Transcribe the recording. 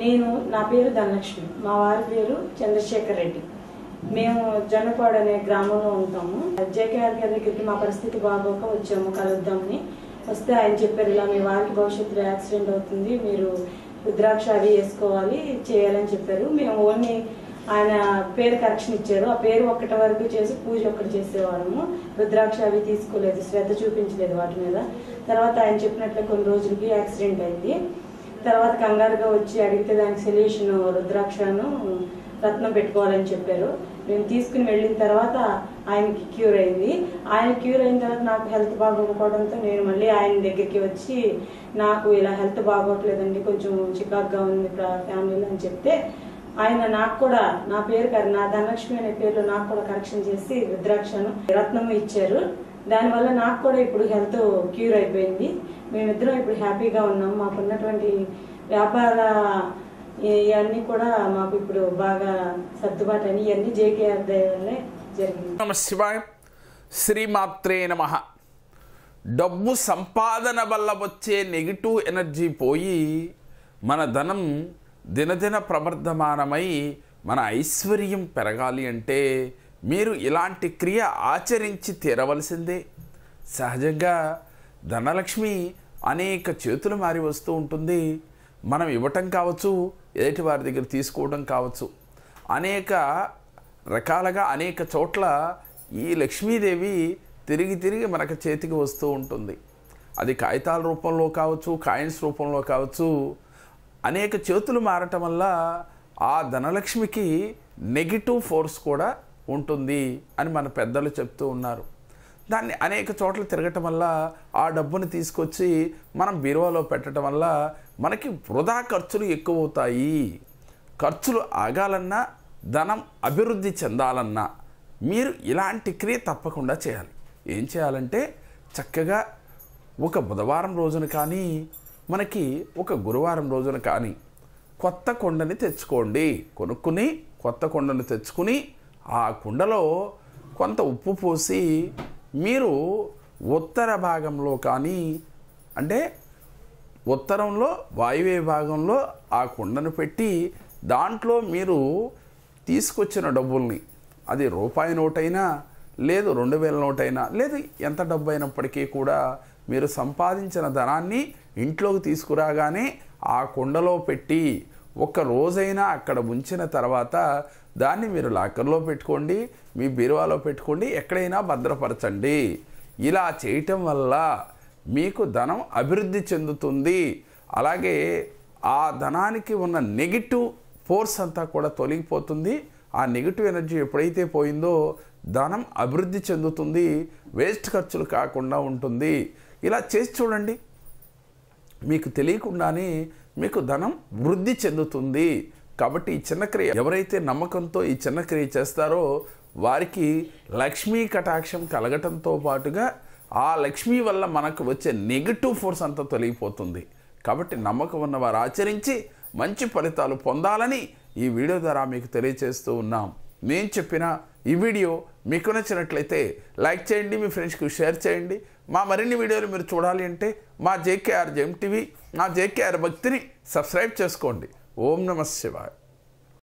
నేను నా పేరు ధనలక్ష్మి. మా వారి పేరు చంద్రశేఖర్ రెడ్డి. మేము జొన్నపాడు అనే గ్రామంలో ఉంటాము. జేకేఆర్ గారి దగ్గరికి మా పరిస్థితి బాగోక వచ్చాము కలుద్దామని. వస్తే ఆయన చెప్పారు ఇలా మీ వారికి భవిష్యత్తులో యాక్సిడెంట్ అవుతుంది మీరు రుద్రాక్ష అవి వేసుకోవాలి చేయాలని చెప్పారు. మేము ఓన్లీ ఆయన పేరు కరెక్షన్ ఇచ్చారు. ఆ పేరు ఒక్కటి వరకు చేసి పూజ ఒక్కటి చేసేవాళ్ళము. రుద్రాక్ష అవి తీసుకోలేదు. శ్రద్ధ చూపించలేదు వాటి మీద. తర్వాత ఆయన చెప్పినట్లు కొన్ని రోజులకి యాక్సిడెంట్ అయింది. తర్వాత కంగారుగా వచ్చి అడిగితే దానికి సొల్యూషన్ రుద్రాక్షను రత్నం పెట్టుకోవాలని చెప్పారు. మేము తీసుకుని వెళ్ళిన తర్వాత ఆయనకి క్యూర్ అయింది. ఆయన క్యూర్ అయిన తర్వాత నాకు హెల్త్ బాగోకపోవడంతో నేను మళ్ళీ ఆయన దగ్గరికి వచ్చి నాకు ఇలా హెల్త్ బాగోట్లేదండి కొంచెం చికాక్గా ఉంది ఫ్యామిలీలో అని చెప్తే ఆయన నాకు కూడా నా పేరు కర- నా ధనలక్ష్మి అనే పేరు నాకు కూడా కరెక్షన్ చేసి రుద్రాక్షను రత్నము ఇచ్చారు. దానివల్ల నాకు కూడా ఇప్పుడు హెల్త్ క్యూర్ అయిపోయింది. మేమిద్దరం ఇప్పుడు హ్యాపీగా ఉన్నాం. మాకున్నటువంటి వ్యాపార ఇవన్నీ కూడా మాకు ఇప్పుడు బాగా సర్దుబాటు అని ఇవన్నీ జేకేఆర్ దయ వల్లే జరిగింది. నమ శివాయ శ్రీమాత్రే నమ. డబ్బు సంపాదన వల్ల వచ్చే నెగిటివ్ ఎనర్జీ పోయి మన ధనం దినదిన ప్రవర్ధమానమై మన ఐశ్వర్యం పెరగాలి అంటే మీరు ఇలాంటి క్రియ ఆచరించి తీరవలసిందే. సహజంగా ధనలక్ష్మి అనేక చేతులు మారి వస్తూ ఉంటుంది. మనం ఇవ్వటం కావచ్చు ఎదుటి వారి దగ్గర తీసుకోవడం కావచ్చు. అనేక రకాలుగా అనేక చోట్ల ఈ లక్ష్మీదేవి తిరిగి తిరిగి మనకు చేతికి వస్తూ ఉంటుంది. అది కాగితాల రూపంలో కావచ్చు కాయిన్స్ రూపంలో కావచ్చు అనేక చేతులు మారటం వల్ల ఆ ధనలక్ష్మికి నెగిటివ్ ఫోర్స్ కూడా ఉంటుంది అని మన పెద్దలు చెప్తూ ఉన్నారు. దాన్ని అనేక చోట్ల తిరగటం వల్ల ఆ డబ్బుని తీసుకొచ్చి మనం బీరువాలో పెట్టడం వల్ల మనకి వృధా ఖర్చులు ఎక్కువ అవుతాయి ఖర్చులు ఆగాలన్నా ధనం అభివృద్ధి చెందాలన్నా మీరు ఇలాంటి క్రియ తప్పకుండా చేయాలి. ఏం చేయాలంటే చక్కగా ఒక బుధవారం రోజున కానీ మనకి ఒక గురువారం రోజున కానీ కొత్త కొండని తెచ్చుకోండి. కొనుక్కుని కొత్త కొండను తెచ్చుకుని ఆ కుండలో కొంత ఉప్పు పోసి మీరు ఉత్తర భాగంలో కానీ అంటే ఉత్తరంలో వాయువ్య భాగంలో ఆ కుండను పెట్టి దాంట్లో మీరు తీసుకొచ్చిన డబ్బుల్ని అది రూపాయి నోటైనా లేదు రెండు వేల నోటైనా లేదు ఎంత డబ్బు అయినప్పటికీ కూడా మీరు సంపాదించిన ధనాన్ని ఇంట్లోకి తీసుకురాగానే ఆ కుండలో పెట్టి ఒక రోజైనా అక్కడ ఉంచిన తర్వాత దాన్ని మీరు లాకర్లో పెట్టుకోండి మీ బీరువాలో పెట్టుకోండి ఎక్కడైనా భద్రపరచండి. ఇలా చేయటం వల్ల మీకు ధనం అభివృద్ధి చెందుతుంది. అలాగే ఆ ధనానికి ఉన్న నెగిటివ్ ఫోర్స్ అంతా కూడా తొలగిపోతుంది. ఆ నెగిటివ్ ఎనర్జీ ఎప్పుడైతే పోయిందో ధనం అభివృద్ధి చెందుతుంది వేస్ట్ ఖర్చులు కాకుండా ఉంటుంది. ఇలా చేసి చూడండి. మీకు తెలియకుండానే మీకు ధనం వృద్ధి చెందుతుంది. కాబట్టి ఈ చిన్న క్రియ ఎవరైతే నమ్మకంతో ఈ చిన్న క్రియ చేస్తారో వారికి లక్ష్మీ కటాక్షం కలగటంతో పాటుగా ఆ లక్ష్మీ వల్ల మనకు వచ్చే నెగిటివ్ ఫోర్స్ అంతా తొలగిపోతుంది. కాబట్టి నమ్మకం ఉన్న వారు ఆచరించి మంచి ఫలితాలు పొందాలని ఈ వీడియో ద్వారా మీకు తెలియజేస్తూ ఉన్నాం. నేను చెప్పిన ఈ వీడియో మీకు నచ్చినట్లయితే లైక్ చేయండి మీ ఫ్రెండ్స్కి షేర్ చేయండి. మా మరిన్ని వీడియోలు మీరు చూడాలి అంటే మా J K R gem TV మా జేకేఆర్ భక్తిని సబ్స్క్రైబ్ చేసుకోండి. ఓం నమ శివాయ.